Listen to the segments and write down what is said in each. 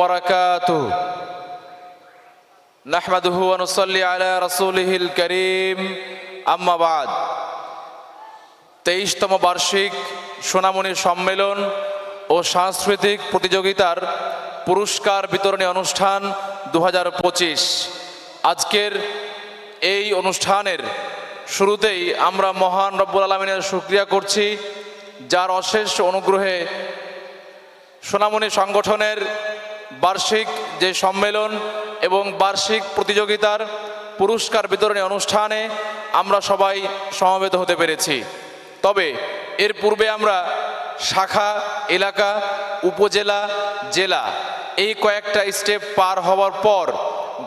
وبركاته نحمده ونصلي على رسوله الكريم أما بعد তেইশতম বার্ষিক সোনামণি সম্মেলন ও সাংস্কৃতিক প্রতিযোগিতার পুরস্কার বিতরণী অনুষ্ঠান দু আজকের এই অনুষ্ঠানের শুরুতেই আমরা মহান রব্বুল আলমিনের শুক্রিয়া করছি যার অশেষ অনুগ্রহে সোনামণি সংগঠনের বার্ষিক যে সম্মেলন এবং বার্ষিক প্রতিযোগিতার পুরস্কার বিতরণী অনুষ্ঠানে আমরা সবাই সমবেত হতে পেরেছি। তবে এর পূর্বে আমরা শাখা, এলাকা, উপজেলা, জেলা এই কয়েকটা স্টেপ পার হওয়ার পর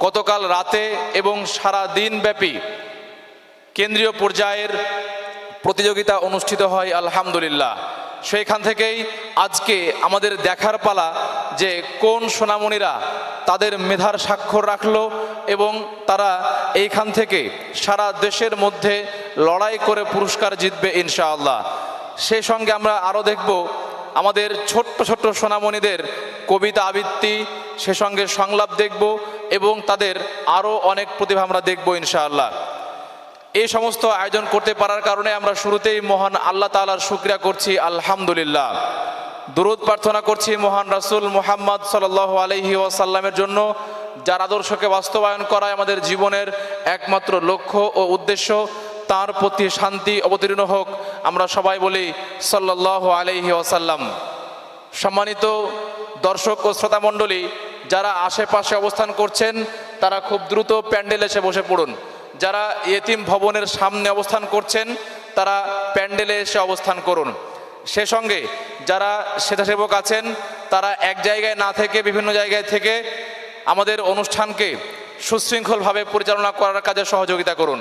গতকাল রাতে এবং সারা দিন ব্যাপী কেন্দ্রীয় পর্যায়ের প্রতিযোগিতা অনুষ্ঠিত হয়, আলহামদুলিল্লাহ। সেইখান থেকেই আজকে আমাদের দেখার পালা যে কোন সোনামণিরা তাদের মেধার স্বাক্ষর রাখল এবং তারা এইখান থেকে সারা দেশের মধ্যে লড়াই করে পুরস্কার জিতবে ইনশাআল্লাহ। সেই সঙ্গে আমরা আরও দেখব আমাদের ছোট্ট ছোট্ট সোনামণিদের কবিতা আবৃত্তি, সে সঙ্গে সংলাপ দেখব এবং তাদের আরও অনেক প্রতিভা আমরা দেখব ইনশাআল্লাহ। এই সমস্ত আয়োজন করতে পারার কারণে আমরা শুরুতেই মহান আল্লাহ তালার শুক্রিয়া করছি, আলহামদুলিল্লাহ। দুরুদ প্রার্থনা করছি মহান রাসূল মোহাম্মদ সাল আলহি ওয়াসাল্লামের জন্য, যার আদর্শকে বাস্তবায়ন করায় আমাদের জীবনের একমাত্র লক্ষ্য ও উদ্দেশ্য। তার প্রতি শান্তি অবতীর্ণ হোক, আমরা সবাই বলি সাল্লাহ আলহি ওয়াসাল্লাম। সম্মানিত দর্শক ও শ্রোতামণ্ডলী, যারা আশেপাশে অবস্থান করছেন, তারা খুব দ্রুত প্যান্ডেল এসে বসে পড়ুন। যারা এতিম ভবনের সামনে অবস্থান করছেন, তারা প্যান্ডেলে এসে অবস্থান করুন। সে সঙ্গে যারা স্বেচ্ছাসেবক আছেন, তারা এক জায়গায় না থেকে বিভিন্ন জায়গায় থেকে আমাদের অনুষ্ঠানকে সুশৃঙ্খলভাবে পরিচালনা করার কাজে সহযোগিতা করুন।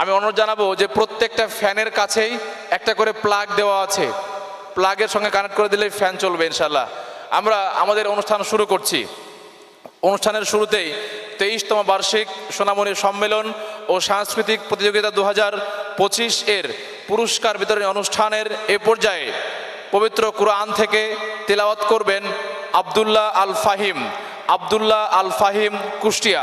আমি অনুরোধ জানাব যে প্রত্যেকটা ফ্যানের কাছেই একটা করে প্লাগ দেওয়া আছে। প্লাগের সঙ্গে কানেক্ট করে দিলেই ফ্যান চলবে ইনশাল্লাহ আমরা আমাদের অনুষ্ঠান শুরু করছি। অনুষ্ঠানের শুরুতেই তেইশতম বার্ষিক সোনামণি সম্মেলন ও সাংস্কৃতিক প্রতিযোগিতা দু হাজার পঁচিশ এর পুরস্কার বিতরণী অনুষ্ঠানের এ পর্যায়ে পবিত্র কুরআন থেকে তেলাওয়াত করবেন আবদুল্লাহ আল ফাহিম। আবদুল্লাহ আল ফাহিম কুষ্টিয়া।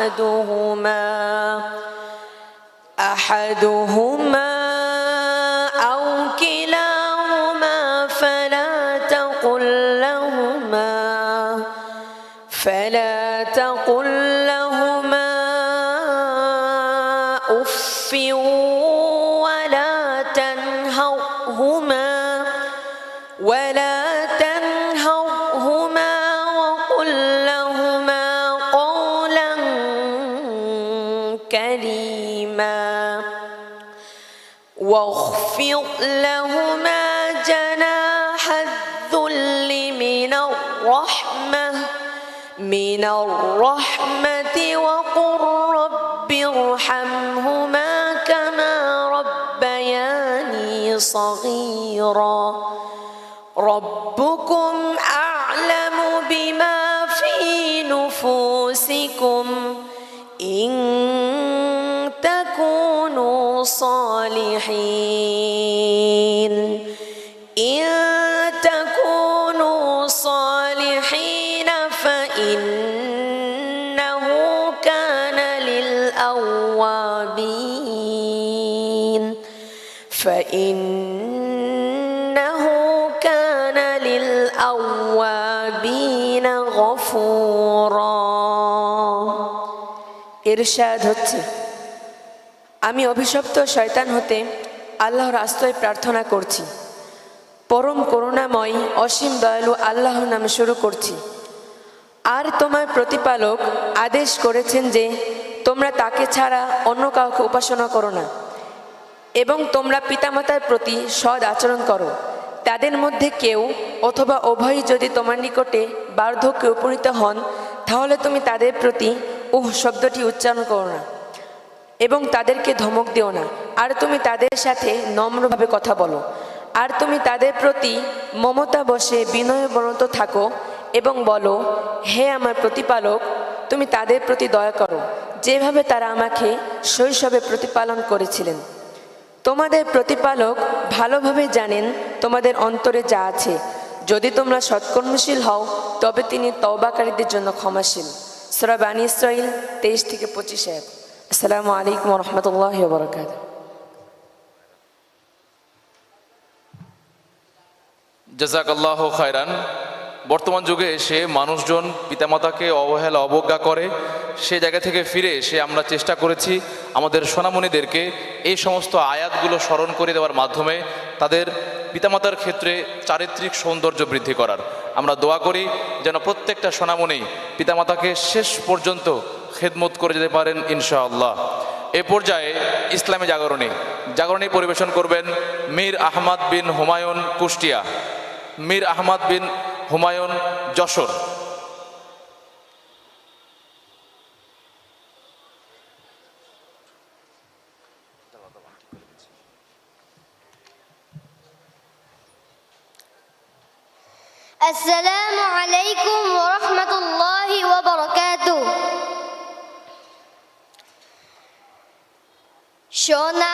أحدهما أحدهما أو كلاهما فلا تقل لهما فلا تقل لهما جناح الذل من الرحمة من الرحمة وقل رب ارحمهما كما ربياني صغيرا. ربكم أعلم بما في نفوسكم إن تكونوا صالحين. ইরশাদ হচ্ছে। আমি অভিশপ্ত শয়তান হতে আল্লাহর আশ্রয় প্রার্থনা করছি। পরম করুণাময়, অসীম দয়ালু আল্লাহ নামে শুরু করছি। আর তোমার প্রতিপালক আদেশ করেছেন যে, তোমরা তাকে ছাড়া অন্য কাউকে উপাসনা করো না। এবং তোমরা পিতামাতার প্রতি সৎ আচরণ করো। তাদের মধ্যে কেউ অথবা উভয়ই যদি তোমার নিকটে বার্ধক্যে উপনীত হন, তাহলে তুমি তাদের প্রতি উহ শব্দটি উচ্চারণ করো না। এবং তাদেরকে ধমক দিও না। আর তুমি তাদের সাথে নম্রভাবে কথা বলো। আর তুমি তাদের প্রতি মমতা বসে বিনয় বনত থাকো এবং বলো, হে আমার প্রতিপালক, তুমি তাদের প্রতি দয়া করো। যেভাবে তারা আমাকে শৈশবে প্রতিপালন করেছিলেন। তোমাদের প্রতিপালক ভালোভাবে জানেন তোমাদের অন্তরে যা আছে। যদি তোমরা সৎকর্মশীল হও, তবে তিনি তওবাকারীদের জন্য ক্ষমাশীল। সরা বানি ইসরাইল তেইশ থেকে পঁচিশ এক। আসসালামু আলাইকুম রহমতুল্লাহ বরকাত জাজাকাল্লাহ খায়রান। বর্তমান যুগে এসে মানুষজন পিতামাতাকে অবহেলা, অবজ্ঞা করে। সে জায়গা থেকে ফিরে এসে আমরা চেষ্টা করেছি আমাদের সোনামণিদেরকে এই সমস্ত আয়াতগুলো স্মরণ করে দেওয়ার মাধ্যমে তাদের পিতামাতার ক্ষেত্রে চারিত্রিক সৌন্দর্য বৃদ্ধি করার। আমরা দোয়া করি যেন প্রত্যেকটা সোনামণি পিতামাতাকে শেষ পর্যন্ত খেদমত করে যেতে পারেন ইনশাআল্লাহ। এ পর্যায়ে ইসলামী জাগরণী। জাগরণী পরিবেশন করবেন মীর আহমদ বিন হুমায়ুন কুষ্টিয়া। মীর আহমদ বিন হুমায়ুন যশোর السلام عليكم ورحمة الله وبركاته সোনা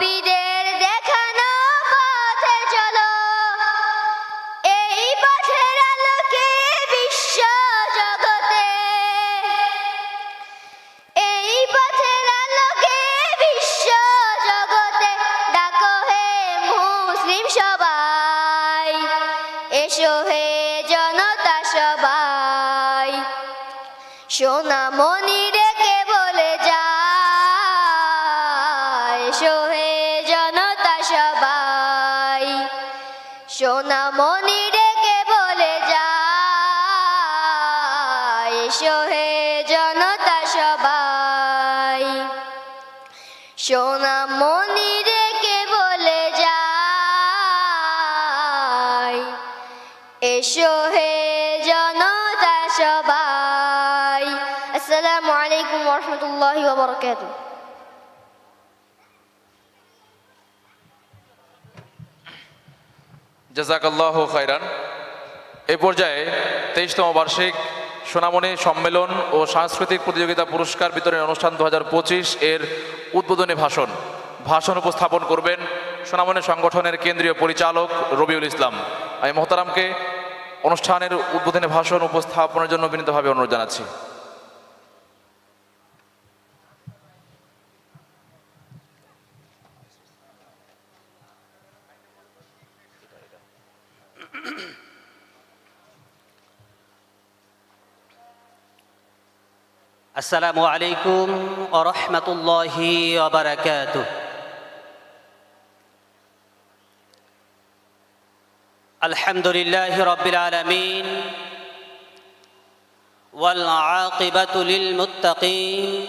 be there. সোনা মনি ডেকে বলে যায় এসো হে জনতা সবাই। সোনা মনি ডেকে বলে যায় এসো হে জনতা সবাই। আসসালামু আলাইকুম রহমতুল্লাহি ওবরকাতুহ জাজাকাল্লাহ খাইরান এই পর্যায়ে তেইশতম বার্ষিক সোনামণি সম্মেলন ও সাংস্কৃতিক প্রতিযোগিতা পুরস্কার বিতরণী অনুষ্ঠান দু হাজার পঁচিশ এর উদ্বোধনী ভাষণ। ভাষণ উপস্থাপন করবেন সোনামণি সংগঠনের কেন্দ্রীয় পরিচালক রবিউল ইসলাম। আমি মোহতারামকে অনুষ্ঠানের উদ্বোধনী ভাষণ উপস্থাপনের জন্য বিনীতভাবে অনুরোধ জানাচ্ছি। السلام عليكم ورحمة الله وبركاته. الحمد لله رب العالمين والعاقبة للمتقين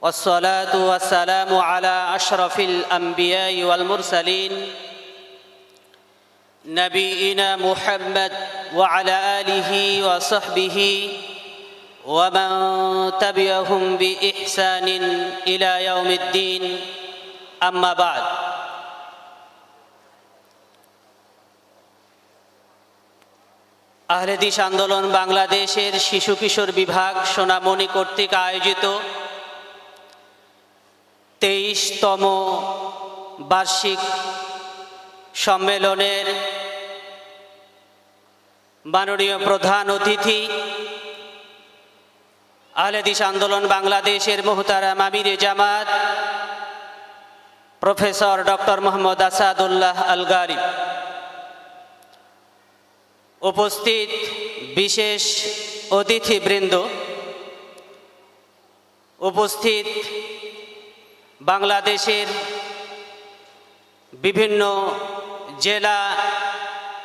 والصلاة والسلام على أشرف الأنبياء والمرسلين نبينا محمد وعلى آله وصحبه ومن تبعهم بإحسان إلى يوم الدين أما بعد আহলেদিস আন্দোলন বাংলাদেশের শিশু কিশোর বিভাগ সোনামণি কর্তৃক আয়োজিত তেইশতম বার্ষিক সম্মেলনের মাননীয় প্রধান অতিথি আহলেদিস আন্দোলন বাংলাদেশের মোহতারাম আমিরে জামাত, প্রফেসর ডক্টর মোহাম্মদ আসাদুল্লাহ আলগারি। উপস্থিত বিশেষ অতিথিবৃন্দ, উপস্থিত বাংলাদেশের বিভিন্ন জেলা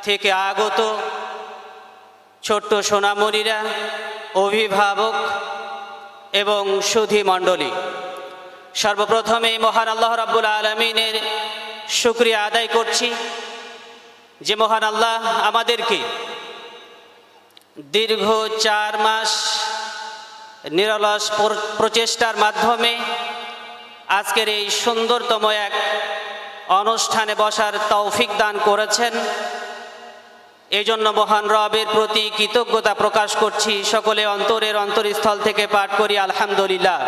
থেকে আগত ছোট্ট সোনামণিরা, অভিভাবক এবং সুধি মণ্ডলী। সর্বপ্রথমে মহান আল্লাহ রাব্বুল আলমিনের শুক্রিয়া আদায় করছি যে মহান আল্লাহ আমাদেরকে দীর্ঘ চার মাস নিরলস প্র- প্রচেষ্টার মাধ্যমে আজকের এই সুন্দরতম এক অনুষ্ঠানে বসার তৌফিক দান করেছেন। এই জন্য মহান রবের প্রতি কৃতজ্ঞতা প্রকাশ করছি। সকলে অন্তরের অন্তরস্থল থেকে পাঠ করি। আলহামদুলিল্লাহ।